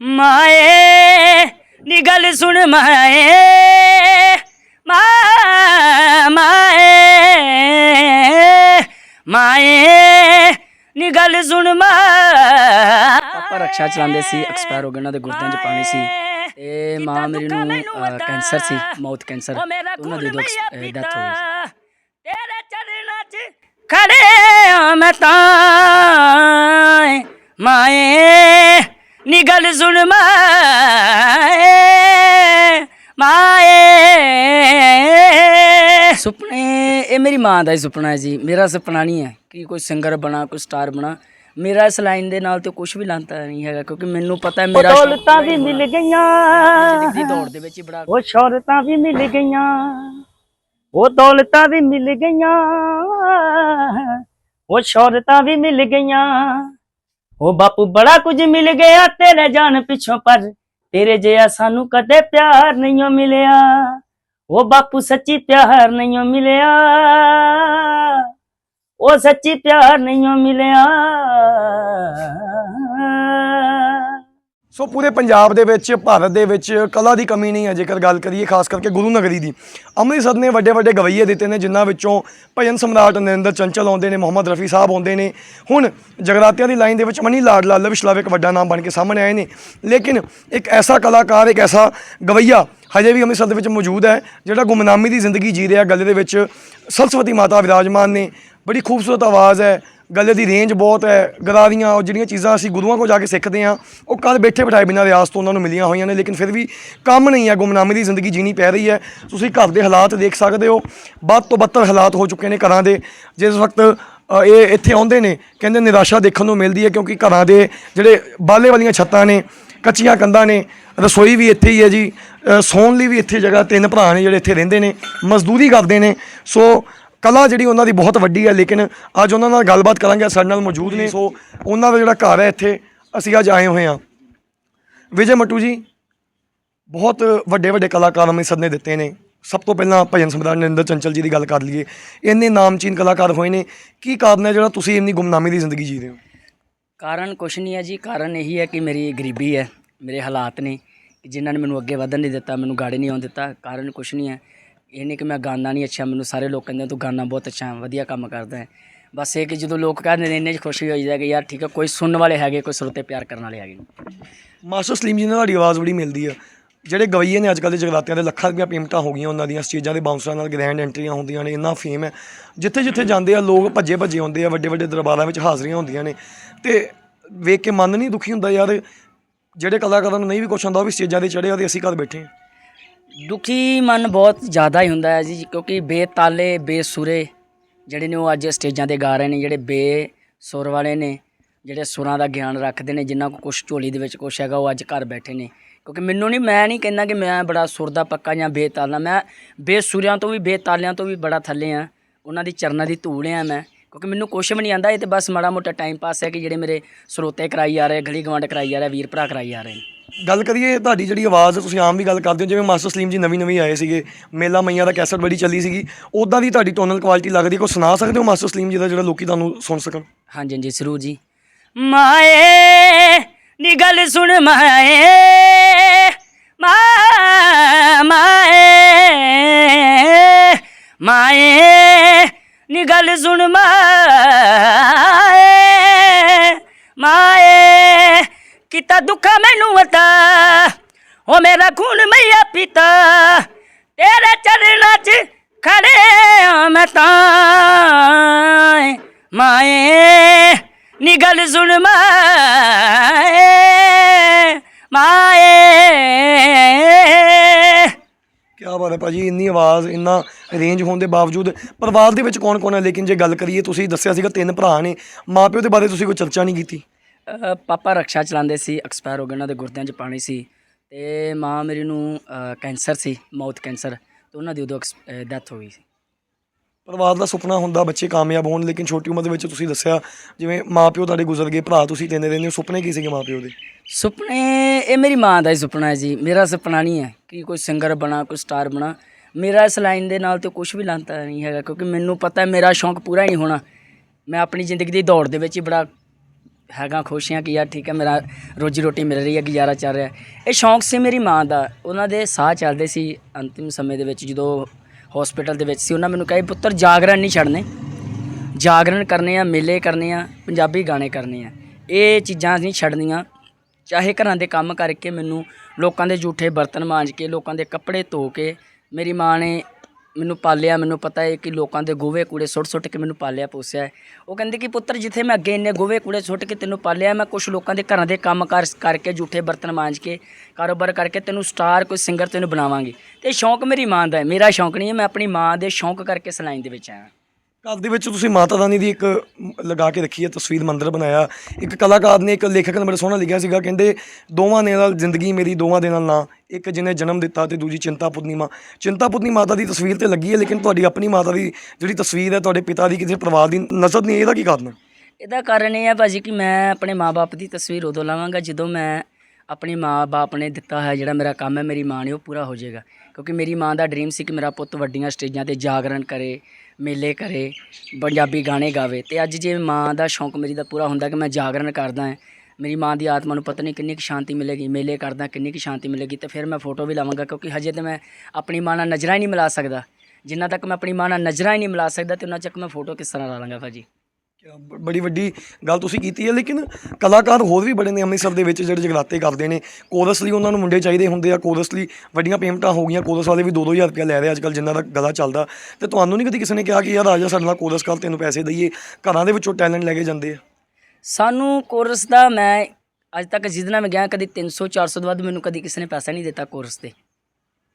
ਮਾਏ ਨੀ ਗੱਲ ਸੁਣ ਮਾਏ। ਮਾ- ਮਾਏ ਮਾਏ ਨੀ ਗੱਲ ਸੁਣ ਮਾ ਪਾਪਾ ਰਕਸ਼ਾ ਚਲਾਉਂਦੇ ਸੀ ਐਕਸਪਾਇਰ ਹੋ ਗਏ ਉਹਨਾਂ ਦੇ ਗੁਰਦਿਆਂ 'ਚ ਪਾਣੀ ਸੀ। ਤੇ ਮਾਂ ਮੇਰੀ ਨੂੰ ਕੈਂਸਰ ਸੀ ਮਾਊਥ ਕੈਂਸਰ। ਉਹਨਾਂ ਦੀ ਡੈਥ ਹੋ ਗਈ। ਤੇਰੇ ਚਰਨਾਂ 'ਚ ਖੜੇ ਆ ਮੈਂ ਤਾਂ। ਮਾਏ ਗੱਲ ਸੁਣ ਮਾਏ ਮਾਏ। ਸੁਪਨੇ ਇਹ ਮੇਰੀ ਮਾਂ ਦਾ ਹੀ ਸੁਪਨਾ ਹੈ ਜੀ। ਮੇਰਾ ਸੁਪਨਾ ਨਹੀਂ ਹੈ ਕਿ ਕੋਈ ਸਿੰਗਰ ਬਣਾ ਕੋਈ ਸਟਾਰ ਬਣਾ। ਮੇਰਾ ਇਸ ਲਾਈਨ ਦੇ ਨਾਲ ਤੇ ਕੁਝ ਵੀ ਲਾਂਤਾ ਨਹੀਂ ਹੈਗਾ ਕਿਉਂਕਿ ਮੈਨੂੰ ਪਤਾ ਹੈ ਮੇਰਾ ਦੌਲਤਾਂ ਵੀ ਮਿਲ ਗਈਆਂ। ਦੀ ਦੌੜ ਦੇ ਵਿੱਚ ਹੀ ਬੜਾ ਉਹ ਸ਼ੌਹਰਤਾਂ ਵੀ ਮਿਲ ਗਈਆਂ। ਉਹ ਦੌਲਤਾਂ ਵੀ ਮਿਲ ਗਈਆਂ। ਉਹ ਸ਼ੌਹਰਤਾਂ ਵੀ ਮਿਲ ਗਈਆਂ। ਉਹ ਬਾਪੂ ਬੜਾ ਕੁਝ ਮਿਲ ਗਿਆ ਤੇਰੇ ਜਾਣ ਪਿੱਛੋਂ ਪਰ। ਤੇਰੇ ਜਿਹਾ ਸਾਨੂੰ ਕਦੇ ਪਿਆਰ ਨਹੀਂ ਮਿਲਿਆ। ਉਹ ਬਾਪੂ ਸੱਚੀ ਪਿਆਰ ਨਹੀਂ ਮਿਲਿਆ। ਉਹ ਸੱਚੀ ਪਿਆਰ ਨਹੀਂ ਮਿਲਿਆ। ਸੋ ਪੂਰੇ ਪੰਜਾਬ ਦੇ ਵਿੱਚ, ਭਾਰਤ ਦੇ ਵਿੱਚ ਕਲਾ ਦੀ ਕਮੀ ਨਹੀਂ ਹੈ, ਜੇਕਰ ਗੱਲ ਕਰੀਏ ਖਾਸ ਕਰਕੇ ਗੁਰੂ ਨਗਰੀ ਦੀ। ਅੰਮ੍ਰਿਤਸਰ ਨੇ ਵੱਡੇ ਵੱਡੇ ਗਵਈਏ ਦਿੱਤੇ ਨੇ, ਜਿਨ੍ਹਾਂ ਵਿੱਚੋਂ ਭਜਨ ਸਮਰਾਟ ਨਰਿੰਦਰ ਚੰਚਲ ਆਉਂਦੇ ਨੇ, ਮੁਹੰਮਦ ਰਫੀ ਸਾਹਿਬ ਆਉਂਦੇ ਨੇ। ਹੁਣ ਜਗਰਾਤਿਆਂ ਦੀ ਲਾਈਨ ਦੇ ਵਿੱਚ ਮਨੀ ਲਾਡ, ਲਾਲ ਵਿਸ਼ਲਾਵ ਇੱਕ ਵੱਡਾ ਨਾਮ ਬਣ ਕੇ ਸਾਹਮਣੇ ਆਏ ਨੇ। ਲੇਕਿਨ ਇੱਕ ਐਸਾ ਕਲਾਕਾਰ, ਇੱਕ ਐਸਾ ਗਵਈਆ ਹਜੇ ਵੀ ਅੰਮ੍ਰਿਤਸਰ ਦੇ ਵਿੱਚ ਮੌਜੂਦ ਹੈ, ਜਿਹੜਾ ਗੁਮਨਾਮੀ ਦੀ ਜ਼ਿੰਦਗੀ ਜੀ ਰਿਹਾ। ਗੱਲੇ ਦੇ ਵਿੱਚ ਸਰਸਵਤੀ ਮਾਤਾ ਵਿਰਾਜਮਾਨ ਨੇ। ਬੜੀ ਖੂਬਸੂਰਤ ਆਵਾਜ਼ ਹੈ। ਗਲੇ ਦੀ ਰੇਂਜ ਬਹੁਤ ਹੈ ਗਰਾਰੀਆਂ ਉਹ ਜਿਹੜੀਆਂ ਚੀਜ਼ਾਂ ਅਸੀਂ ਗੁਰੂਆਂ ਕੋਲ ਜਾ ਕੇ ਸਿੱਖਦੇ ਹਾਂ ਉਹ ਕੱਲ ਬੈਠੇ ਬਿਠਾਏ ਬਿਨਾਂ ਰਿਆਸ ਤੋਂ ਉਹਨਾਂ ਨੂੰ ਮਿਲੀਆਂ ਹੋਈਆਂ ਨੇ ਲੇਕਿਨ ਫਿਰ ਵੀ ਕੰਮ ਨਹੀਂ ਹੈ ਗੁਮਨਾਮੀ ਦੀ ਜ਼ਿੰਦਗੀ ਜੀਣੀ ਪੈ ਰਹੀ ਹੈ। ਤੁਸੀਂ ਘਰ ਦੇ ਹਾਲਾਤ ਦੇਖ ਸਕਦੇ ਹੋ ਵੱਧ ਤੋਂ ਬੱਤਰ ਹਾਲਾਤ ਹੋ ਚੁੱਕੇ ਨੇ ਘਰਾਂ ਦੇ। ਜਿਸ ਵਕਤ ਅ, ਇਹ ਇੱਥੇ ਆਉਂਦੇ ਨੇ ਕਹਿੰਦੇ ਨਿਰਾਸ਼ਾ ਦੇਖਣ ਨੂੰ ਮਿਲਦੀ ਹੈ ਕਿਉਂਕਿ ਘਰਾਂ ਦੇ ਜਿਹੜੇ ਬਾਲੇ ਵਾਲੀਆਂ ਛੱਤਾਂ ਨੇ ਕੱਚੀਆਂ ਕੰਧਾਂ ਨੇ ਰਸੋਈ ਵੀ ਇੱਥੇ ਹੀ ਹੈ ਜੀ ਅ, ਸੌਣ ਲਈ ਵੀ ਇੱਥੇ ਜਗ੍ਹਾ ਤਿੰਨ ਭਰਾ ਨੇ ਜਿਹੜੇ ਇੱਥੇ ਰਹਿੰਦੇ ਨੇ ਮਜ਼ਦੂਰੀ ਕਰਦੇ ਨੇ। ਸੋ ਕਲਾ ਜਿਹੜੀ ਉਹਨਾਂ ਦੀ ਬਹੁਤ ਵੱਡੀ ਹੈ ਲੇਕਿਨ ਅੱਜ ਉਹਨਾਂ ਨਾਲ ਗੱਲਬਾਤ ਕਰਾਂਗੇ ਸਾਡੇ ਨਾਲ ਮੌਜੂਦ ਨੇ। ਸੋ ਉਹਨਾਂ ਦਾ ਜਿਹੜਾ ਘਰ ਹੈ ਇੱਥੇ ਅਸੀਂ ਅੱਜ ਆਏ ਹੋਏ ਹਾਂ। ਵਿਜੇ ਮਟੂ ਜੀ ਬਹੁਤ ਵੱਡੇ ਵੱਡੇ ਕਲਾਕਾਰ ਨੇ ਦਿੱਤੇ ਨੇ। ਸਭ ਤੋਂ ਪਹਿਲਾਂ ਭਜਨ ਸਮਰਾਟ ਨਰਿੰਦਰ ਚੰਚਲ ਜੀ ਦੀ ਗੱਲ ਕਰ ਲਈਏ। ਇੰਨੇ ਨਾਮਚੀਨ ਕਲਾਕਾਰ ਹੋਏ ਨੇ। ਕੀ ਕਾਰਨ ਹੈ ਜਿਹੜਾ ਤੁਸੀਂ ਇੰਨੀ ਗੁਮਨਾਮੀ ਦੀ ਜ਼ਿੰਦਗੀ ਜੀ ਰਹੇ ਹੋ? ਕਾਰਨ ਕੁਛ ਨਹੀਂ ਹੈ ਜੀ। ਕਾਰਨ ਇਹੀ ਹੈ ਕਿ ਮੇਰੀ ਗਰੀਬੀ ਹੈ ਮੇਰੇ ਹਾਲਾਤ ਨੇ। ਕਿ ਜਿਨ੍ਹਾਂ ਨੇ ਮੈਨੂੰ ਅੱਗੇ ਵਧਣ ਨਹੀਂ ਦਿੱਤਾ ਮੈਨੂੰ ਗਾੜੀ ਨਹੀਂ ਆਉਣ ਦਿੱਤਾ। ਕਾਰਨ ਕੁਛ ਨਹੀਂ ਹੈ। ਇਹ ਨਹੀਂ ਕਿ ਮੈਂ ਗਾਣਾ ਨਹੀਂ ਅੱਛਾ, ਮੈਨੂੰ ਸਾਰੇ ਲੋਕ ਕਹਿੰਦੇ ਤੂੰ ਗਾਣਾ ਬਹੁਤ ਅੱਛਾ, ਵਧੀਆ ਕੰਮ ਕਰਦਾ ਹੈ। ਬਸ ਇਹ ਕਿ ਜਦੋਂ ਲੋਕ ਕਹਿੰਦੇ ਨੇ, ਇੰਨੇ 'ਚ ਖੁਸ਼ੀ ਹੋਈ જાય ਕਿ ਯਾਰ ਠੀਕ ਹੈ, ਕੋਈ ਸੁਣਨ ਵਾਲੇ ਹੈਗੇ, ਕੋਈ ਸੁਰਤੇ ਪਿਆਰ ਕਰਨ ਵਾਲੇ ਹੈਗੇ ਮਾਸਟਰ ਸਲੀਮ ਜੀ ਨਾਲ ਤੁਹਾਡੀ ਆਵਾਜ਼ ਬੜੀ ਮਿਲਦੀ ਆ। ਜਿਹੜੇ ਗਵਈਏ ਨੇ ਅੱਜ ਕੱਲ੍ਹ ਦੇ ਜਗਰਾਤਿਆਂ ਦੇ ਲੱਖਾਂ ਰੁਪਈਆ ਪੇਮੈਂਟਾਂ ਹੋ ਗਈਆਂ ਉਹਨਾਂ ਦੀਆਂ, ਸਟੇਜਾਂ ਦੇ ਬਾਉਂਸਰਾਂ ਨਾਲ ਗ੍ਰੈਂਡ ਐਂਟਰੀਆਂ ਹੁੰਦੀਆਂ ਨੇ, ਇੰਨਾ ਫੇਮ ਹੈ। ਜਿੱਥੇ ਜਿੱਥੇ ਜਾਂਦੇ ਆ, ਲੋਕ ਭੱਜੇ ਭੱਜੇ ਆਉਂਦੇ ਆ ਵੱਡੇ ਵੱਡੇ ਦਰਬਾਰਾਂ ਵਿੱਚ ਹਾਜ਼ਰੀਆਂ ਹੁੰਦੀਆਂ ਨੇ। ਤੇ ਵੇਖ ਕੇ ਮਨ ਨਹੀਂ ਦੁਖੀ ਹੁੰਦਾ ਯਾਰ, ਜਿਹੜੇ ਕਲਾਕਾਰਾਂ ਨੂੰ ਨਹੀਂ ਵੀ ਕੁਛ ਹੁੰਦਾ ਉਹ ਵੀ ਸਟੇਜਾਂ ਤੇ ਚੜ੍ਹੇ ਆ ਤੇ ਅਸੀਂ ਘਰ ਬੈਠੇ ਹਾਂ ਦੁਖੀ ਮਨ ਬਹੁਤ ਜ਼ਿਆਦਾ ਹੀ ਹੁੰਦਾ ਹੈ ਜੀ, ਕਿਉਂਕਿ ਬੇਤਾਲੇ, ਬੇਸੁਰੇ ਜਿਹੜੇ ਨੇ ਉਹ ਅੱਜ ਸਟੇਜਾਂ ਤੇ ਗਾ ਰਹੇ ਨੇ, ਜਿਹੜੇ ਬੇਸੁਰ ਵਾਲੇ ਨੇ, ਜਿਹੜੇ ਸੁਰਾਂ ਦਾ ਗਿਆਨ ਰੱਖਦੇ ਨੇ ਜਿਨ੍ਹਾਂ ਕੋ ਕੁਛ ਝੋਲੀ ਦੇ ਵਿੱਚ ਕੁਛ ਹੈਗਾ ਉਹ ਅੱਜ ਘਰ ਬੈਠੇ ਨੇ। ਕਿਉਂਕਿ ਮੈਨੂੰ ਨਹੀਂ ਮੈਂ ਨਹੀਂ ਕਹਿੰਦਾ ਕਿ ਮੈਂ ਬੜਾ ਸੁਰ ਦਾ ਪੱਕਾ ਜਾਂ ਬੇਤਾਲਾ, ਮੈਂ ਬੇਸੁਰਿਆਂ ਤੋਂ ਵੀ, ਬੇਤਾਲਿਆਂ ਤੋਂ ਵੀ ਬੜਾ ਥੱਲੇ ਆ ਉਹਨਾਂ ਦੀ ਚਰਨਾਂ ਦੀ ਧੂੜ ਆ ਮੈਂ। ਕਿਉਂਕਿ ਮੈਨੂੰ ਕੁਛ ਵੀ ਨਹੀਂ ਆਂਦਾ ਇਹ ਤੇ ਬਸ ਮਾੜਾ ਮੋਟਾ ਟਾਈਮ ਪਾਸ ਹੈ ਕਿ ਜਿਹੜੇ ਮੇਰੇ ਸਰੋਤੇ ਕਰਾਈ ਆ ਰਹੇ ਗਲੀ ਗਵਾਂਡ ਕਰਾਈ ਆ ਰਹੇ ਵੀਰ ਭਰਾ ਕਰਾਈ ਆ ਰਹੇ ਨੇ। ਗੱਲ ਕਰੀਏ ਤੁਹਾਡੀ ਜਿਹੜੀ ਆਵਾਜ਼ ਤੁਸੀਂ ਆਮ ਵੀ ਗੱਲ ਕਰਦੇ ਹੋ ਜਿਵੇਂ ਮਾਸਟਰ ਸਲੀਮ ਜੀ ਨਵੀਂ ਨਵੀਂ ਆਏ ਸੀਗੇ ਮੇਲਾ ਮਈਆਂ ਦਾ ਕੈਸਟ ਬੜੀ ਚੱਲੀ ਸੀਗੀ ਉਦਾਂ ਦੀ ਤੁਹਾਡੀ ਟੋਨਲ ਕੁਆਲਿਟੀ ਲੱਗਦੀ ਕੋਈ ਸੁਣਾ ਸਕਦੇ ਹੋ ਮਾਸਟਰ ਸਲੀਮ ਜੀ ਦਾ ਜਿਹੜਾ ਲੋਕੀ ਤੁਹਾਨੂੰ ਸੁਣ ਸਕਣ? ਹਾਂਜੀ ਹਾਂਜੀ ਸਰੂਰ ਜੀ। ਮਾਏ ਨੀ ਗੱਲ ਸੁਣ ਮਾਏ ਮਾ ਮਾਏ ਮਾਏ ਗੱਲ ਸੁਣ ਮਾਏ ਮਾਏ, ਕਿਤਾ ਦੁੱਖਾ ਮੈਨੂੰ ਵਤਾ। ਹੋ ਮੇਰਾ ਖੂਨ ਮਈਆ ਪਿਤਾ, ਤੇਰੇ ਚਰਨਾਂ 'ਚ ਖੜੇ ਆ ਮੈਂ ਤਾਂ। ਮਾਏ, ਨੀ ਗੱਲ ਸੁਣ ਮਾਏ ਮਾਏ। ਕੀ ਬਾਤ ਹੈ ਭਾਜੀ ਇੰਨੀ ਆਵਾਜ਼ ਇੰਨਾ ਰੇਂਜ ਹੋਣ ਦੇ ਬਾਵਜੂਦ ਪਰਿਵਾਰ ਦੇ ਵਿੱਚ ਕੌਣ ਕੌਣ ਹੈ? ਲੇਕਿਨ ਜੇ ਗੱਲ ਕਰੀਏ ਤੁਸੀਂ ਦੱਸਿਆ ਸੀਗਾ ਤਿੰਨ ਭਰਾ ਨੇ। ਮਾਪਿਓ ਦੇ ਬਾਰੇ ਤੁਸੀਂ ਕੋਈ ਚਰਚਾ ਨਹੀਂ ਕੀਤੀ? ਅ, ਪਾਪਾ ਰਕਸ਼ਾ ਚਲਾਉਂਦੇ ਸੀ ਐਕਸਪਾਇਰ ਹੋ ਗਏ ਉਹਨਾਂ ਦੇ ਗੁਰਦਿਆਂ 'ਚ ਪਾਣੀ ਸੀ। ਤੇ ਮਾਂ ਮੇਰੀ ਨੂੰ ਅ, ਕੈਂਸਰ ਸੀ ਮਾਊਥ ਕੈਂਸਰ ਤੇ ਉਹਨਾਂ ਦੀ ਉਦੋਂ ਡੈਥ ਹੋ ਗਈ ਸੀ। ਪਰਿਵਾਰ ਦਾ ਸੁਪਨਾ ਹੁੰਦਾ, ਬੱਚੇ ਕਾਮਯਾਬ ਹੋਣ, ਲੇਕਿਨ ਛੋਟੀ ਉਮਰ ਦੇ ਵਿੱਚ ਤੁਸੀਂ ਦੱਸਿਆ, ਜਿਵੇਂ ਮਾਪਿਓ ਤੁਹਾਡੇ ਗੁਜ਼ਰ ਗਏ, ਭਰਾ ਤੁਸੀਂ ਤਿੰਨ ਰਹਿੰਦੇ ਹੋ, ਸੁਪਨੇ ਕੀ ਸੀਗੇ ਮਾਪਿਓ ਦੇ? ਸੁਪਨੇ, ਇਹ ਮੇਰੀ ਮਾਂ ਦਾ ਹੀ ਸੁਪਨਾ ਹੈ ਜੀ, ਮੇਰਾ ਸੁਪਨਾ ਨਹੀਂ ਹੈ ਕਿ ਕੋਈ ਸਿੰਗਰ ਬਣਾ, ਕੋਈ ਸਟਾਰ ਬਣਾ। ਮੇਰਾ ਇਸ ਲਾਈਨ ਦੇ ਨਾਲ ਤੇ ਕੁਝ ਵੀ ਲਾਂਤਾ ਨਹੀਂ ਹੈਗਾ, ਕਿਉਂਕਿ ਮੈਨੂੰ ਪਤਾ ਹੈ ਮੇਰਾ ਸ਼ੌਂਕ ਪੂਰਾ ਹੀ ਨਹੀਂ ਹੋਣਾ। ਮੈਂ ਆਪਣੀ ਜ਼ਿੰਦਗੀ ਦੀ ਦੌੜ ਦੇ ਵਿੱਚ ਹੀ ਬੜਾ ਹੈਗਾ, ਖੁਸ਼ ਹਾਂ ਕਿ ਯਾਰ ਠੀਕ ਹੈ, ਮੇਰਾ ਰੋਜੀ ਰੋਟੀ ਮਿਲ ਰਹੀ ਹੈ, ਗੁਜ਼ਾਰਾ ਚੱਲ ਰਿਹਾ ਇਹ ਸ਼ੌਂਕ ਸੀ ਮੇਰੀ ਮਾਂ ਦਾ, ਉਹਨਾਂ ਦੇ ਸਾਹ ਚੱਲਦੇ ਸੀ ਅੰਤਿਮ ਸਮੇਂ ਦੇ ਵਿੱਚ, ਜਦੋਂ ਹਸਪੀਟਲ ਦੇ ਵਿੱਚ ਸੀ। ਉਹਨਾਂ ਮੈਨੂੰ ਕਹੇ ਪੁੱਤਰ, ਜਾਗਰਣ ਨਹੀਂ ਛੱਡਨੇ। ਜਾਗਰਣ ਕਰਨੇ ਆ, ਮੇਲੇ ਕਰਨੇ ਆ, ਪੰਜਾਬੀ ਗਾਣੇ ਕਰਨੇ ਆ। ਇਹ ਚੀਜ਼ਾਂ ਨਹੀਂ ਛੱਡਣੀਆਂ। ਚਾਹੇ ਘਰਾਂ ਦੇ ਕੰਮ ਕਰਕੇ ਮੈਨੂੰ ਲੋਕਾਂ ਦੇ ਝੂਠੇ ਬਰਤਨ ਮਾਂਜ ਕੇ, ਲੋਕਾਂ ਦੇ ਕੱਪੜੇ ਧੋ ਕੇ, ਮੇਰੀ ਮਾਂ ਨੇ ਮੈਨੂੰ ਪਾਲਿਆ, ਮੈਨੂੰ ਪਤਾ ਹੈ ਕਿ ਲੋਕਾਂ ਦੇ ਗੋਵੇ ਕੂੜੇ ਸੁੱਟ ਸੁੱਟ ਕੇ ਮੈਨੂੰ ਪਾਲਿਆ, ਪੋਸਿਆ ਉਹ ਕਹਿੰਦੇ ਕਿ ਪੁੱਤਰ, ਜਿੱਥੇ ਮੈਂ ਅੱਗੇ ਇੰਨੇ ਗੋਵੇ ਕੂੜੇ ਸੁੱਟ ਕੇ ਤੈਨੂੰ ਪਾਲਿਆ, ਮੈਂ ਕੁਝ ਲੋਕਾਂ ਦੇ ਘਰਾਂ ਦੇ ਕੰਮ ਕਾਰ ਕਰਕੇ ਝੂਠੇ ਬਰਤਨ ਮਾਂਜ ਕੇ, ਕਾਰੋਬਾਰ ਕਰਕੇ ਤੈਨੂੰ ਸਟਾਰ ਕੋਈ ਸਿੰਗਰ ਤੈਨੂੰ ਬਣਾਵਾਂਗੀ। ਤੇ ਸ਼ੌਂਕ ਮੇਰੀ ਮਾਂ ਦਾ ਹੈ। ਮੇਰਾ ਸ਼ੌਂਕ ਨਹੀਂ ਹੈ, ਮੈਂ ਆਪਣੀ ਮਾਂ ਦੇ ਸ਼ੌਂਕ ਕਰਕੇ ਇਸ ਦੇ ਵਿੱਚ ਆਇਆ। ਘਰ ਦੇ ਵਿੱਚ ਤੁਸੀਂ ਮਾਤਾ ਰਾਣੀ ਦੀ ਇੱਕ ਲਗਾ ਕੇ ਰੱਖੀ ਹੈ, ਤਸਵੀਰ ਮੰਦਰ ਬਣਾਇਆ। ਇੱਕ ਕਲਾਕਾਰ ਨੇ ਇੱਕ ਲੇਖਕ ਨੇ ਬੜਾ ਸੋਹਣਾ ਲਿਖਿਆ ਸੀਗਾ, ਕਹਿੰਦੇ, ਦੋਵਾਂ ਦੇ ਨਾਲ ਜ਼ਿੰਦਗੀ ਮੇਰੀ, ਦੋਵਾਂ ਦੇ ਨਾਲ ਨਾ। ਇੱਕ ਜਿਹਨੇ ਜਨਮ ਦਿੱਤਾ ਤੇ ਦੂਜੀ ਚਿੰਤਾ ਪੁਤਨੀ ਮਾਂ। ਚਿੰਤਾ ਪੁੱਤਨੀ ਮਾਤਾ ਦੀ ਤਸਵੀਰ ਤੇ ਲੱਗੀ ਹੈ, ਲੇਕਿਨ ਤੁਹਾਡੀ ਆਪਣੀ ਮਾਤਾ ਦੀ ਜਿਹੜੀ ਤਸਵੀਰ ਹੈ, ਤੁਹਾਡੇ ਪਿਤਾ ਦੀ ਕਿਸੇ ਪਰਿਵਾਰ ਦੀ ਨਜ਼ਰ ਨਹੀਂ ਇਹਦਾ ਕੀ ਕਾਰਨ ਹੈ? ਇਹਦਾ ਕਾਰਨ ਇਹ ਹੈ ਭਾਜੀ ਕਿ ਮੈਂ ਆਪਣੇ ਮਾਪੇ ਦੀ ਤਸਵੀਰ ਉਦੋਂ ਲਾਵਾਂਗਾ ਜਦੋਂ ਮੈਂ ਆਪਣੇ ਮਾਪੇ ਨੇ ਦਿੱਤਾ ਹੈ ਜਿਹੜਾ ਮੇਰਾ ਕੰਮ ਹੈ, ਮੇਰੀ ਮਾਂ ਨੇ ਉਹ ਪੂਰਾ ਹੋ ਜਾਏਗਾ। ਕਿਉਂਕਿ ਮੇਰੀ ਮਾਂ ਦਾ ਡ੍ਰੀਮ ਸੀ ਕਿ ਮੇਰਾ ਪੁੱਤ ਵੱਡੀਆਂ ਸਟੇਜਾਂ ਤੇ ਜਾਗਰਣ ਕਰੇ ਮੇਲੇ ਕਰੇ, ਪੰਜਾਬੀ ਗਾਣੇ ਗਾਵੇ। ਅਤੇ ਅੱਜ ਜੇ ਮਾਂ ਦਾ ਸ਼ੌਂਕ ਮੇਰੀ ਦਾ ਪੂਰਾ ਹੁੰਦਾ ਕਿ ਮੈਂ ਜਾਗਰਣ ਕਰਦਾ ਹਾਂ, ਮੇਰੀ ਮਾਂ ਦੀ ਆਤਮਾ ਨੂੰ ਪਤਾ ਨਹੀਂ ਕਿੰਨੀ ਕੁ ਸ਼ਾਂਤੀ ਮਿਲੇਗੀ, ਮੇਲੇ ਕਰਦਾ ਕਿੰਨੀ ਕੁ ਸ਼ਾਂਤੀ ਮਿਲੇਗੀ ਅਤੇ ਫਿਰ ਮੈਂ ਫੋਟੋ ਵੀ ਲਾਵਾਂਗਾ ਕਿਉਂਕਿ ਹਜੇ ਤਾਂ ਮੈਂ ਆਪਣੀ ਮਾਂ ਨਾਲ ਨਜ਼ਰਾਂ ਹੀ ਨਹੀਂ ਮਿਲਾ ਸਕਦਾ। ਜਿੰਨਾ ਤੱਕ ਮੈਂ ਆਪਣੀ ਮਾਂ ਨਾਲ ਨਜ਼ਰਾਂ ਹੀ ਨਹੀਂ ਮਿਲਾ ਸਕਦਾ ਅਤੇ ਉਹਨਾਂ ਚੱਕ ਮੈਂ ਫੋਟੋ ਕਿਸ ਤਰ੍ਹਾਂ ਲਾ ਲਾਂਗਾ ਭਾਜੀ? ਕਿਆ ਬੜੀ ਵੱਡੀ ਗੱਲ ਤੁਸੀਂ ਕੀਤੀ ਹੈ, ਲੇਕਿਨ ਕਲਾਕਾਰ ਹੋਰ ਵੀ ਬੜੇ ਨੇ ਅੰਮ੍ਰਿਤਸਰ ਦੇ ਵਿੱਚ ਜਿਹੜੇ ਜਗਰਾਤੇ ਕਰਦੇ ਨੇ। ਕੋਰਸ ਲਈ ਉਹਨਾਂ ਨੂੰ ਮੁੰਡੇ ਚਾਹੀਦੇ ਹੁੰਦੇ ਆ, ਕੋਰਸ ਲਈ ਵੱਡੀਆਂ ਪੇਮੈਂਟਾਂ ਹੋ ਗਈਆਂ, ਕੋਰਸ ਵਾਲੇ ਵੀ 2-2000 ਰੁਪਏ ਲੈ ਰਹੇ ਅੱਜ ਕੱਲ੍ਹ, ਜਿੰਨਾ ਦਾ ਗਲਾ ਚੱਲਦਾ। ਤੇ ਤੁਹਾਨੂੰ ਨਹੀਂ ਕਦੀ ਕਿਸੇ ਨੇ ਕਿਹਾ ਕਿ ਯਾਰ ਆ ਸਾਡੇ ਨਾਲ ਕੋਰਸ ਕਰ, ਤੈਨੂੰ ਪੈਸੇ ਦਈਏ, ਘਰਾਂ ਦੇ ਵਿੱਚੋਂ ਟੈਲੈਂਟ ਲੈ ਕੇ ਜਾਂਦੇ ਆ? ਸਾਨੂੰ ਕੋਰਸ ਦਾ ਮੈਂ ਅੱਜ ਤੱਕ ਜਿਹਦੇ ਨਾਲ ਮੈਂ ਗਿਆ, ਕਦੀ 300 400 ਤੋਂ ਵੱਧ ਮੈਨੂੰ ਕਦੀ ਕਿਸੇ ਨੇ ਪੈਸਾ ਨਹੀਂ ਦਿੱਤਾ ਕੋਰਸ ਤੇ।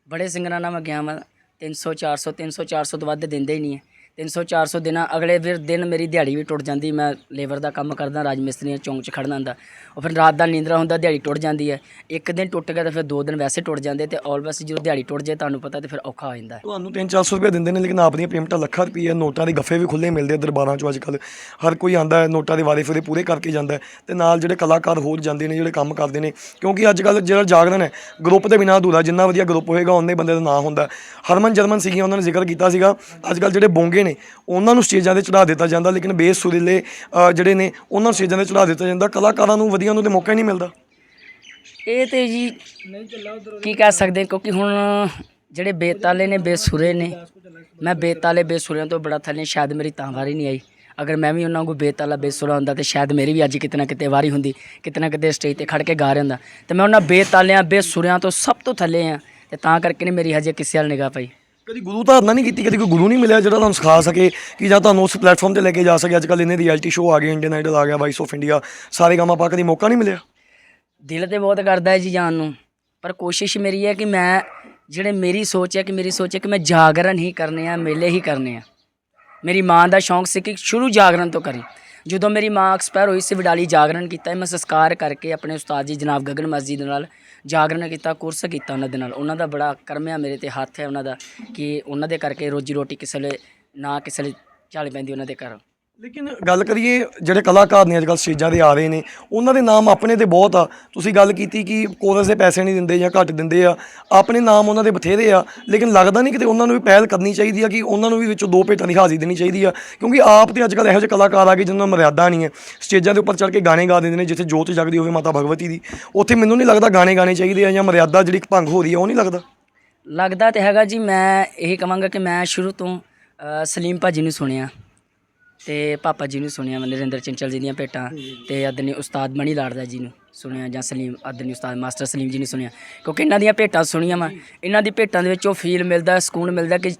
ਬੜੇ ਸਿੰਗਰਾਂ ਨਾਲ ਮੈਂ ਗਿਆ ਮੈਂ 300 400 300 400 ਤੋਂ ਵੱਧ ਦਿੰਦੇ ਹੀ ਨਹੀਂ ਹੈ 300 400 ਦਿਨਾਂ ਅਗਲੇ ਫਿਰ ਦਿਨ ਮੇਰੀ ਦਿਹਾੜੀ ਵੀ ਟੁੱਟ ਜਾਂਦੀ। ਮੈਂ ਲੇਬਰ ਦਾ ਕੰਮ ਕਰਦਾ ਰਾਜ ਮਿਸਤਰੀਆਂ ਚੌਂਕ 'ਚ ਖੜਨਾ ਹੁੰਦਾ। ਉਹ ਫਿਰ ਰਾਤ ਦਾ ਨੀਂਦਰਾ ਹੁੰਦਾ, ਦਿਹਾੜੀ ਟੁੱਟ ਜਾਂਦੀ ਹੈ। ਇੱਕ ਦਿਨ ਟੁੱਟ ਗਿਆ ਤਾਂ ਫਿਰ ਦੋ ਦਿਨ ਵੈਸੇ ਟੁੱਟ ਜਾਂਦੇ ਤੇ ਆਲਵੇਸ ਜਦੋਂ ਦਿਹਾੜੀ ਟੁੱਟ ਜਾਏ ਤੁਹਾਨੂੰ ਪਤਾ ਤੇ ਫਿਰ ਔਖਾ ਹੋ ਜਾਂਦਾ। ਹੈ। ਤੁਹਾਨੂੰ 3-400 ਰੁਪਏ ਦਿੰਦੇ ਨੇ, ਲੇਕਿਨ ਆਪਦੀਆਂ ਪੇਮੈਂਟਾਂ ਲੱਖਾਂ ਰੁਪਏ ਨੋਟਾਂ ਦੇ ਗੱਫੇ ਵੀ ਖੁੱਲੇ ਮਿਲਦੇ ਆ ਦਰਬਾਰਾਂ 'ਚੋਂ ਅੱਜ ਕੱਲ੍ਹ ਹਰ ਕੋਈ ਆਂਦਾ ਹੈ, ਨੋਟਾਂ ਦੇ ਵਾਰੇ ਫੇਰੇ ਪੂਰੇ ਕਰਕੇ ਜਾਂਦਾ ਹੈ ਤੇ ਨਾਲ ਜਿਹੜੇ ਕਲਾਕਾਰ ਹੋਰ ਜਾਂਦੇ ਨੇ, ਜਿਹੜੇ ਕੰਮ ਕਰਦੇ ਨੇ, ਕਿਉਂਕਿ ਅੱਜ ਕੱਲ੍ਹ ਜਿਹੜਾ ਜਾਗਰਣ ਹੈ, ਗਰੁੱਪ ਦੇ ਬਿਨਾਂ ਅਧੂਰਾ, ਜਿੰਨਾ ਵਧੀਆ ਗਰੁੱਪ ਹੋਏਗਾ ਉਨੇ ਬੰਦੇ ਦਾ ਨਾਂ ਹੁੰਦਾ। ਹੈ। ਹਰਮਨ ਜਰਮਨ ਸੀਗੀਆਂ, ਉਹਨਾਂ ਨੇ ਜ਼ਿਕਰ ਕੀਤਾ ਸੀਗਾ। ਅੱਜ ਕੱਲ੍ਹ ਜਿਹੜੇ ਬੋਂਗੇ ਨੇ ਉਹਨਾਂ ਨੂੰ ਸਟੇਜਾਂ ਤੇ ਚੜਾ ਦਿੱਤਾ ਜਾਂਦਾ, ਲੇਕਿਨ ਬੇਸ ਜਿਹੜੇ ਨੇ, ਉਹਨਾਂ ਨੂੰ ਸਟੇਜਾਂ ਤੇ ਚੜਾ ਦਿੱਤਾ ਜਾਂਦਾ। ਕਲਾਕਾਰਾਂ ਨੂੰ ਵਧੀਆ ਉਹਨਾਂ ਦੇ ਮੌਕਾ ਹੀ ਨਹੀਂ ਮਿਲਦਾ। ਇਹ ਤੇ ਜੀ ਕੀ ਕਹਿ ਸਕਦੇ, ਕਿਉਂਕਿ ਹੁਣ ਜਿਹੜੇ ਬੇਤਾਲੇ ਨੇ, ਬੇਸੁਰੇ ਨੇ, ਮੈਂ ਬੇਤਾਲੇ, ਬੇਸੁਰਿਆਂ ਤੋਂ ਬੜਾ ਥੱਲੇ, ਸ਼ਾਇਦ ਮੇਰੀ ਤਾਂ ਵਾਰੀ ਨਹੀਂ ਆਈ। ਅਗਰ ਮੈਂ ਵੀ ਉਹਨਾਂ ਨੂੰ ਬੇਤਾਲਾ, ਬੇਸੁਰਾ ਹੁੰਦਾ, ਤੇ ਸ਼ਾਇਦ ਮੇਰੀ ਵੀ ਅੱਜ ਕਿਤੇ ਨਾ ਕਿਤੇ ਵਾਰੀ ਹੁੰਦੀ, ਕਿਤੇ ਨਾ ਕਿਤੇ ਸਟੇਜ ਤੇ ਖੜ ਕੇ ਗਾ ਰਿਹਾ ਹੁੰਦਾ। ਤੇ ਮੈਂ ਉਹਨਾਂ ਬੇਤਾਲਿਆਂ, ਬੇਸੁਰਿਆਂ ਤੋਂ ਸਭ ਤੋਂ ਥੱਲੇ ਆ, ਤੇ ਤਾਂ ਕਰਕੇ ਨੇ ਮੇਰੀ ਹਜੇ ਕਿਸੇ ਵੱਲ ਨਿਗਾਹ ਪਈ। ਕਦੀ ਗੁਰੂ ਧਾਰਨਾ ਨਹੀਂ ਕੀਤੀ, ਕਦੀ ਕੋਈ ਗੁਰੂ ਨਹੀਂ ਮਿਲਿਆ ਜਿਹੜਾ ਤੁਹਾਨੂੰ ਸਿਖਾ ਸਕੇ ਕਿ ਜਾਂ ਤੁਹਾਨੂੰ ਉਸ ਪਲੇਟਫਾਰਮ ਤੇ ਲੈ ਕੇ ਜਾ ਸਕੇ। ਅੱਜ ਕੱਲ੍ਹ ਇਹਨੇ ਰਿਐਲਿਟੀ ਸ਼ੋਅ ਆ ਗਏ ਇੰਡੀਅਨ ਆਈਡਲ ਆ ਗਿਆ ਵਾਈਸ ਆਫ ਇੰਡੀਆ ਸਾਰੇ ਕੰਮ ਆਪਾਂ ਕਦੀ ਮੌਕਾ ਨਹੀਂ ਮਿਲਿਆ? ਦਿਲ ਤੇ ਬਹੁਤ ਕਰਦਾ ਹੈ ਜੀ ਜਾਣ ਨੂੰ, ਪਰ ਕੋਸ਼ਿਸ਼ ਮੇਰੀ ਹੈ ਕਿ ਮੈਂ, ਜਿਹੜੇ ਮੇਰੀ ਸੋਚ ਹੈ ਕਿ ਮੇਰੀ ਸੋਚ ਹੈ ਕਿ ਮੈਂ ਜਾਗਰਣ ਹੀ ਕਰਨੇ ਆ, ਮੇਲੇ ਹੀ ਕਰਨੇ ਆ। ਮੇਰੀ ਮਾਂ ਦਾ ਸ਼ੌਂਕ ਸੀ ਕਿ ਸ਼ੁਰੂ ਜਾਗਰਣ ਤੋਂ ਕਰੀ। ਜਦੋਂ ਮੇਰੀ ਮਾਂ ਐਕਸਪਾਇਰ ਹੋਈ ਸੀ, ਵਿਡਾਲੀ ਜਾਗਰਣ ਕੀਤਾ, ਮੈਂ ਸੰਸਕਾਰ ਕਰਕੇ ਆਪਣੇ ਉਸਤਾਦ ਜੀ ਜਨਾਬ ਗਗਨ ਮਸਜਿਦ ਨਾਲ ਜਾਗਰਣ ਕੀਤਾ ਕੋਰਸ ਕੀਤਾ ਉਹਨਾਂ ਦੇ ਨਾਲ। ਉਹਨਾਂ ਦਾ ਬੜਾ ਕਰਮਿਆ ਮੇਰੇ ਤੇ ਹੱਥ ਹੈ ਉਹਨਾਂ ਦਾ ਕਿ ਉਹਨਾਂ ਦੇ ਕਰਕੇ ਰੋਜੀ ਰੋਟੀ ਕਿਸੇ ਵੇਲੇ ਨਾ ਕਿਸੇ ਵੇਲੇ ਚੱਲ ਪੈਂਦੀ ਉਹਨਾਂ ਦੇ ਘਰ। ਲੇਕਿਨ ਗੱਲ ਕਰੀਏ ਜਿਹੜੇ ਕਲਾਕਾਰ ਨੇ ਅੱਜ ਕੱਲ੍ਹ ਸਟੇਜਾਂ ਦੇ ਆ ਰਹੇ ਨੇ ਉਹਨਾਂ ਦੇ ਨਾਮ ਆਪਣੇ ਤੇ ਬਹੁਤ ਆ। ਤੁਸੀਂ ਗੱਲ ਕੀਤੀ ਕਿ ਕੋਰਸ ਦੇ ਪੈਸੇ ਨਹੀਂ ਦਿੰਦੇ ਜਾਂ ਘੱਟ ਦਿੰਦੇ ਆ ਆਪਣੇ ਨਾਮ ਉਹਨਾਂ ਦੇ ਬਥੇਰੇ ਆ ਲੇਕਿਨ ਲੱਗਦਾ ਨਹੀਂ ਕਿਤੇ ਉਹਨਾਂ ਨੂੰ ਵੀ ਪਹਿਲ ਕਰਨੀ ਚਾਹੀਦੀ ਆ ਕਿ ਉਹਨਾਂ ਨੂੰ ਵੀ ਵਿੱਚੋਂ ਦੋ ਭੇਟਾਂ ਦੀ ਹਾਜ਼ਰੀ ਦੇਣੀ ਚਾਹੀਦੀ ਆ ਕਿਉਂਕਿ ਆਪ ਤੇ ਅੱਜ ਕੱਲ੍ਹ ਇਹੋ ਜਿਹੇ ਕਲਾਕਾਰ ਆ ਗਏ ਜਿਨ੍ਹਾਂ ਨੂੰ ਮਰਿਆਦਾ ਨਹੀਂ ਹੈ। ਸਟੇਜਾਂ ਦੇ ਉੱਪਰ ਚੜ੍ਹ ਕੇ ਗਾਣੇ ਗਾ ਦਿੰਦੇ ਨੇ ਜਿੱਥੇ ਜੋਤ ਜਗਦੀ ਹੋਵੇ ਮਾਤਾ ਭਗਵਤੀ ਦੀ। ਉੱਥੇ ਮੈਨੂੰ ਨਹੀਂ ਲੱਗਦਾ ਗਾਣੇ ਗਾਣੇ ਚਾਹੀਦੇ ਆ ਜਾਂ ਮਰਿਆਦਾ ਜਿਹੜੀ ਭੰਗ ਹੋ ਰਹੀ ਆ ਉਹ ਨਹੀਂ ਲੱਗਦਾ। ਲੱਗਦਾ ਤੇ ਹੈਗਾ ਜੀ ਮੈਂ ਇਹ ਕਹਾਂਗਾ ਕਿ ਮੈਂ ਸ਼ੁਰੂ ਤੋਂ ਅ, ਸਲੀਮ ਭਾਜੀ ਨੂੰ ਸੁਣਿਆ। ਤੇ ਪਾਪਾ ਜੀ ਨੂੰ ਸੁਣਿਆ ਮੈਂ ਨਰਿੰਦਰ ਚੰਚਲ ਜੀ ਦੀਆਂ ਭੇਟਾਂ ਤੇ ਅਦਨੀ ਉਸਤਾਦ ਮਣੀ ਲਾੜਦਾ ਜੀ ਨੂੰ ਸੁਣਿਆ ਜਾਂ ਸਲੀਮ ਅਦਨੀ ਉਸਤਾਦ ਮਾਸਟਰ ਸਲੀਮ ਜੀ ਨੂੰ ਸੁਣਿਆ। ਕਿਉਂਕਿ ਇਹਨਾਂ ਦੀਆਂ ਭੇਟਾਂ ਸੁਣੀਆਂ ਮੈਂ। ਇਹਨਾਂ ਦੀ ਭੇਟਾਂ ਦੇ ਵਿੱਚ ਉਹ ਫੀਲ ਮਿਲਦਾ ਸਕੂਨ ਮਿਲਦਾ ਕਿ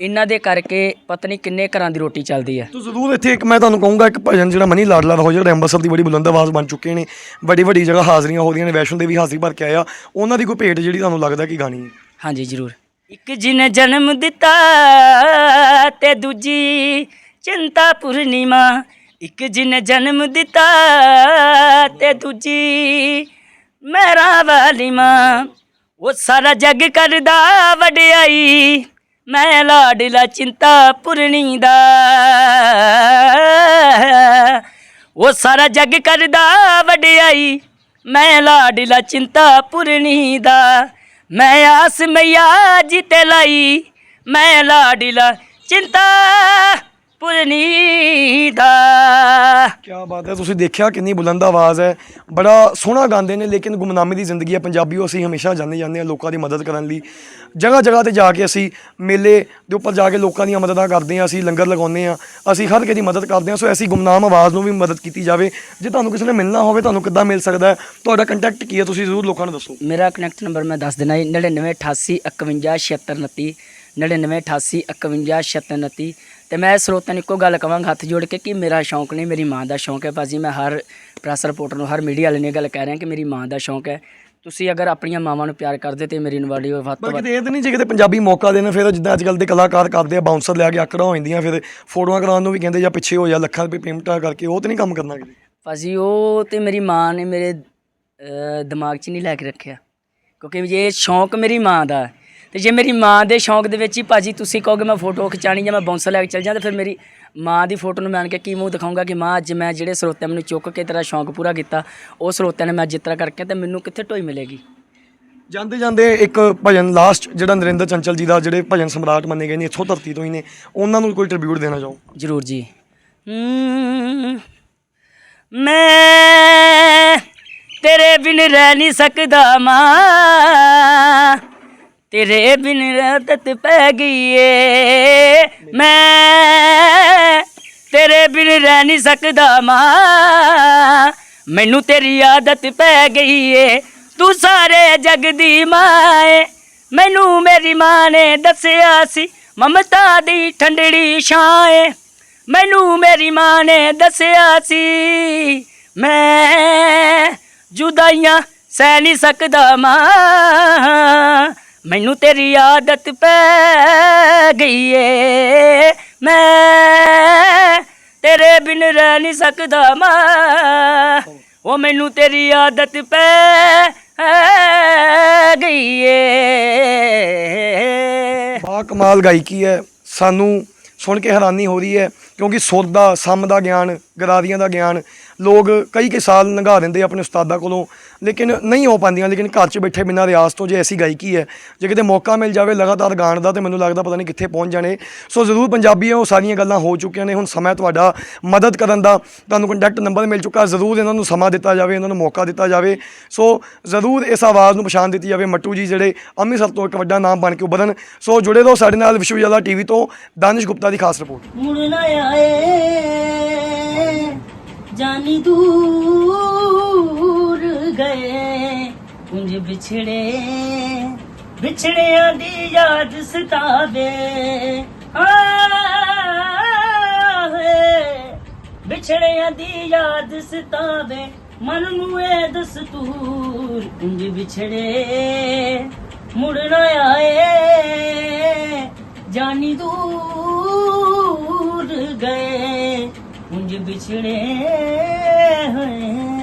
ਇਹਨਾਂ ਦੇ ਕਰਕੇ ਪਤਾ ਨਹੀਂ ਕਿੰਨੇ ਘਰਾਂ ਦੀ ਰੋਟੀ ਚੱਲਦੀ ਹੈ ਤੋ ਜ਼ਰੂਰ ਇੱਥੇ ਇੱਕ ਮੈਂ ਤੁਹਾਨੂੰ ਕਹੂੰਗਾ ਇੱਕ ਭਜਨ ਜਿਹੜਾ ਮਨੀ ਲਾਡਲਾ ਦਾ ਹੋ ਜਿਹੜਾ ਅੰਮ੍ਰਿਤਸਰ ਦੀ ਬੜੀ ਬੁਲੰਦ ਆਵਾਜ਼ ਬਣ ਚੁੱਕੇ ਨੇ। ਵੱਡੀ ਵੱਡੀ ਜਗ੍ਹਾ ਹਾਜ਼ਰੀਆਂ ਹੋ ਰਹੀਆਂ ਨੇ ਵੈਸ਼ਨੋ ਦੇਵੀ ਹਾਜ਼ਰੀ ਭਰ ਕੇ ਆਇਆ। ਉਹਨਾਂ ਦੀ ਕੋਈ ਭੇਟ ਜਿਹੜੀ ਤੁਹਾਨੂੰ ਲੱਗਦਾ ਕਿ ਗਾਣੀ ਹੈ? ਹਾਂਜੀ ਜ਼ਰੂਰ। ਇੱਕ ਜਿਹਨੇ ਜਨਮ ਦਿੱਤਾ ਤੇ ਦੂਜੀ ਚਿੰਤਾ ਪੂਰਨਿਮਾ ਇੱਕ ਜਿਹਨੇ ਜਨਮ ਦਿੱਤਾ ਤੇ ਦੂਜੀ ਮੇਰਾ ਵਾਲੀ ਮਾਂ। ਉਹ ਸਾਰਾ ਜੱਗ ਕਰਦਾ ਵਡਿਆਈ, ਮੈਂ ਲਾਡਲਾ ਚਿੰਤਾ ਪੁਰਣੀ ਦਾ ਉਹ ਸਾਰਾ ਜੱਗ ਕਰਦਾ ਵਡਿਆਈ, ਮੈਂ ਲਾਡਲਾ ਚਿੰਤਾ ਪੁਰਣੀ ਦਾ ਮੈਂ ਆਸ ਮਈਆ ਜੀ ਤੇ ਲਾਈ, ਮੈਂ ਲਾਡਲਾ ਚਿੰਤਾ ਪੁਰਨੀ ਦਾ। ਕੀ ਬਾਤ ਹੈ ਤੁਸੀਂ ਦੇਖਿਆ ਕਿੰਨੀ ਬੁਲੰਦ ਆਵਾਜ਼ ਹੈ। ਬੜਾ ਸੋਹਣਾ ਗਾਉਂਦੇ ਨੇ ਲੇਕਿਨ ਗੁਮਨਾਮੀ ਦੀ ਜ਼ਿੰਦਗੀ ਹੈ ਪੰਜਾਬੀਓ ਅਸੀਂ ਹਮੇਸ਼ਾ ਜਾਣੇ ਜਾਂਦੇ ਹਾਂ ਲੋਕਾਂ ਦੀ ਮਦਦ ਕਰਨ ਲਈ। ਜਗ੍ਹਾ ਜਗ੍ਹਾ ਤੇ ਜਾ ਕੇ ਅਸੀਂ ਮੇਲੇ ਦੇ ਉੱਪਰ ਜਾ ਕੇ ਲੋਕਾਂ ਦੀਆਂ ਮਦਦਾਂ ਕਰਦੇ ਹਾਂ ਅਸੀਂ ਲੰਗਰ ਲਗਾਉਂਦੇ ਹਾਂ ਅਸੀਂ ਹਰ ਕਿਸੇ ਦੀ ਮਦਦ ਕਰਦੇ ਹਾਂ ਸੋ ਐਸੀ ਗੁਮਨਾਮ ਆਵਾਜ਼ ਨੂੰ ਵੀ ਮਦਦ ਕੀਤੀ ਜਾਵੇ। ਜੇ ਤੁਹਾਨੂੰ ਕਿਸੇ ਨੇ ਮਿਲਣਾ ਹੋਵੇ ਤੁਹਾਨੂੰ ਕਿੱਦਾਂ ਮਿਲ ਸਕਦਾ ਹੈ? ਤੁਹਾਡਾ ਕੰਟੈਕਟ ਕੀ ਹੈ? ਤੁਸੀਂ ਜ਼ਰੂਰ ਲੋਕਾਂ ਨੂੰ ਦੱਸੋ। ਮੇਰਾ ਕਨੈਕਟ ਨੰਬਰ ਮੈਂ ਦੱਸ ਦੇਣਾ 9988517629 9988517629 ਤੇ ਮੈਂ ਸਰੋਤਿਆਂ ਨੂੰ ਇੱਕੋ ਗੱਲ ਕਵਾਂਗਾ ਹੱਥ ਜੋੜ ਕੇ ਕਿ ਮੇਰਾ ਸ਼ੌਂਕ ਨਹੀਂ ਮੇਰੀ ਮਾਂ ਦਾ ਸ਼ੌਂਕ ਹੈ। ਭਾਜੀ ਮੈਂ ਹਰ ਪ੍ਰੈਸ ਰਿਪੋਰਟਰ ਨੂੰ ਹਰ ਮੀਡੀਆ ਵਾਲੇ ਨੂੰ ਇਹ ਗੱਲ ਕਹਿ ਰਿਹਾ ਕਿ ਮੇਰੀ ਮਾਂ ਦਾ ਸ਼ੌਂਕ ਹੈ। ਤੁਸੀਂ ਅਗਰ ਆਪਣੀਆਂ ਮਾਵਾਂ ਨੂੰ ਪਿਆਰ ਕਰਦੇ ਤੇ ਮੇਰੀ ਵੀਡੀਓ ਵੱਧ ਤੋਂ ਬਾਕੀ ਵੱਧ ਇਹ ਤਾਂ ਨਹੀਂ ਜੇ ਕਿਤੇ ਪੰਜਾਬੀ ਮੌਕਾ ਦੇਣ ਫਿਰ ਜਿੱਦਾਂ ਅੱਜ ਕੱਲ੍ਹ ਦੇ ਕਲਾਕਾਰ ਕਰਦੇ ਆ ਬਾਉਂਸਰ ਲਿਆ ਕੇ ਆਕੜਾਂ ਹੋ ਜਾਂਦੀਆਂ ਫਿਰ ਫੋਟੋਆਂ ਕਰਾਉਣ ਨੂੰ ਵੀ ਕਹਿੰਦੇ ਜਾਂ ਪਿੱਛੇ ਹੋ ਜਾ ਲੱਖਾਂ ਰੁਪਏ ਪੇਮੈਂਟਾਂ ਕਰਕੇ ਉਹ ਤੇ ਨਹੀਂ ਕੰਮ ਕਰਨਾ ਕਿਤੇ? ਭਾਜੀ ਉਹ ਤੇ ਮੇਰੀ ਮਾਂ ਨੇ ਮੇਰੇ ਦਿਮਾਗ 'ਚ ਨਹੀਂ ਲੈ ਕੇ ਰੱਖਿਆ। ਕਿਉਂਕਿ ਜੇ ਸ਼ੌਂਕ ਮੇਰੀ ਮਾਂ ਦਾ ਹੈ, ਤੇ ਜੇ ਮੇਰੀ ਮਾਂ ਦੇ ਸ਼ੌਂਕ ਦੇ ਵਿੱਚ ਹੀ ਭਾਜੀ ਤੁਸੀਂ ਕਹੋਗੇ ਮੈਂ ਫੋਟੋ ਖਿਚਾਣੀ ਜਾਂ ਮੈਂ ਬਾਉਂਸਰ ਲੈ ਕੇ ਚੱਲ ਜਾਂ ਤੇ ਫਿਰ ਮੇਰੀ ਮਾਂ ਦੀ ਫੋਟੋ ਨੂੰ ਮੈਂ ਆਣ ਕੇ ਕੀ ਮੂੰਹ ਦਿਖਾਊਂਗਾ ਕਿ ਮਾਂ ਅੱਜ ਮੈਂ ਜਿਹੜੇ ਸਰੋਤਿਆਂ ਮੈਨੂੰ ਚੁੱਕ ਕੇ ਤੇਰਾ ਸ਼ੌਂਕ ਪੂਰਾ ਕੀਤਾ ਉਹ ਸਰੋਤਿਆਂ ਨੇ ਮੈਂ ਜਿਸ ਤਰ੍ਹਾਂ ਕਰਕੇ ਤੇ ਮੈਨੂੰ ਕਿੱਥੇ ਢੋਈ ਮਿਲੇਗੀ? ਜਾਂਦੇ ਜਾਂਦੇ ਇੱਕ ਭਜਨ ਲਾਸਟ ਜਿਹੜਾ ਨਰਿੰਦਰ ਚੰਚਲ ਜੀ ਦਾ ਜਿਹੜੇ ਭਜਨ ਸਮਰਾਟ ਮੰਨੇ ਗਏ ਨੇ ਇੱਥੋਂ ਧਰਤੀ ਤੋਂ ਹੀ ਨੇ ਉਹਨਾਂ ਨੂੰ ਕੋਈ ਟ੍ਰਿਬਿਊਟ ਦੇਣਾ ਚਾਹੋ? ਜ਼ਰੂਰ ਜੀ। ਮੈਂ ਤੇਰੇ ਬਿਨ ਰਹਿ ਨਹੀਂ ਸਕਦਾ ਮਾਂ। ਤੇਰੇ ਬਿਨ ਰਾਤ ਪੈ ਗਈ ਏ ਮੈਂ ਤੇਰੇ ਬਿਨ ਰਹਿ ਨਹੀਂ ਸਕਦਾ ਮਾਂ। ਮੈਨੂੰ ਤੇਰੀ ਆਦਤ ਪੈ ਗਈ ਏ ਤੂੰ ਸਾਰੇ ਜਗ ਦੀ ਮਾਂ ਏ। ਮੈਨੂੰ ਮੇਰੀ ਮਾਂ ਨੇ ਦੱਸਿਆ ਸੀ, ਮਮਤਾ ਦੀ ਠੰਡੜੀ ਛਾਂ ਮੈਨੂੰ ਮੇਰੀ ਮਾਂ ਨੇ ਦੱਸਿਆ ਸੀ, ਮੈਂ ਜੁਦਾਈਆਂ ਸਹਿ ਨਹੀਂ ਸਕਦਾ ਮਾਂ। ਮੈਨੂੰ ਤੇਰੀ ਆਦਤ ਪੈ ਗਈ ਏ ਮੈਂ ਤੇਰੇ ਬਿਨ ਰਹਿ ਨਹੀਂ ਸਕਦਾ ਮਾਂ। ਉਹ ਮੈਨੂੰ ਤੇਰੀ ਆਦਤ ਪੈ ਗਈ ਏ ਬਾ ਕਮਾਲ ਗਾਇਕੀ ਹੈ। ਸਾਨੂੰ ਸੁਣ ਕੇ ਹੈਰਾਨੀ ਹੋ ਰਹੀ ਹੈ ਕਿਉਂਕਿ ਸੁਰ ਦਾ ਸਮ ਦਾ ਗਿਆਨ, ਗਰਾਰੀਆਂ ਦਾ ਗਿਆਨ ਲੋਕ ਕਈ ਕਈ ਸਾਲ ਲੰਘਾ ਦਿੰਦੇ ਆਪਣੇ ਉਸਤਾਦਾਂ ਕੋਲੋਂ, ਲੇਕਿਨ ਨਹੀਂ ਹੋ ਪਾਉਂਦੀਆਂ, ਲੇਕਿਨ ਘਰ 'ਚ ਬੈਠੇ ਬਿਨਾਂ ਰਿਆਜ਼ ਤੋਂ ਜੇ ਐਸੀ ਗਾਇਕੀ ਹੈ? ਜੇ ਕਿਤੇ ਮੌਕਾ ਮਿਲ ਜਾਵੇ ਲਗਾਤਾਰ ਗਾਣ ਦਾ ਤੇ ਮੈਨੂੰ ਲੱਗਦਾ ਪਤਾ ਨਹੀਂ ਕਿੱਥੇ ਪਹੁੰਚ ਜਾਣੇ। ਸੋ ਜ਼ਰੂਰ ਪੰਜਾਬੀ ਹੈ ਉਹ ਸਾਰੀਆਂ ਗੱਲਾਂ ਹੋ ਚੁੱਕੀਆਂ ਨੇ, ਹੁਣ ਸਮਾਂ ਤੁਹਾਡਾ ਮਦਦ ਕਰਨ ਦਾ, ਤੁਹਾਨੂੰ ਕੰਟੈਕਟ ਨੰਬਰ ਮਿਲ ਚੁੱਕਾ, ਜ਼ਰੂਰ ਇਹਨਾਂ ਨੂੰ ਸਮਾਂ ਦਿੱਤਾ ਜਾਵੇ, ਇਹਨਾਂ ਨੂੰ ਮੌਕਾ ਦਿੱਤਾ ਜਾਵੇ। ਸੋ ਜ਼ਰੂਰ ਇਸ ਆਵਾਜ਼ ਨੂੰ ਪਛਾਣ ਦਿੱਤੀ ਜਾਵੇ, ਮੱਟੂ ਜੀ ਜਿਹੜੇ ਅੰਮ੍ਰਿਤਸਰ ਤੋਂ ਇੱਕ ਵੱਡਾ ਨਾਮ ਬਣ ਕੇ ਉਭਰਨ। ਸੋ ਜੁੜੇ ਰਹੋ ਸਾਡੇ ਨਾਲ ਵਿਸ਼ਵ ਜਲਾ ਟੀਵੀ ਤੋਂ, ਦਾਨਿਸ਼ ਗੁਪਤਾ ਦੀ ਖਾਸ ਰਿਪੋਰਟ। ਮੁੜ ਆਏ। ਜਾਨੀ ਦੂਰ ਗਏ, ਕੁੰਜ ਵਿਛੜੇ, ਵਿਛੜਿਆਂ ਦੀ ਯਾਦ ਸਤਾਵੇ। ਆਏ ਵਿਛੜਿਆਂ ਦੀ ਯਾਦ ਸਤਾਵੇ। ਮਨ ਨੂੰ ਇਹ ਦਸਤੂਰ ਕੁੰਜ ਵਿਛੜੇ, ਮੁੜ ਨਾ ਆਏ। ਜਾਨੀ ਦੂਰ ਗਏ ਕੁੰਜ ਵਿਛੜੇ ਹੋਏ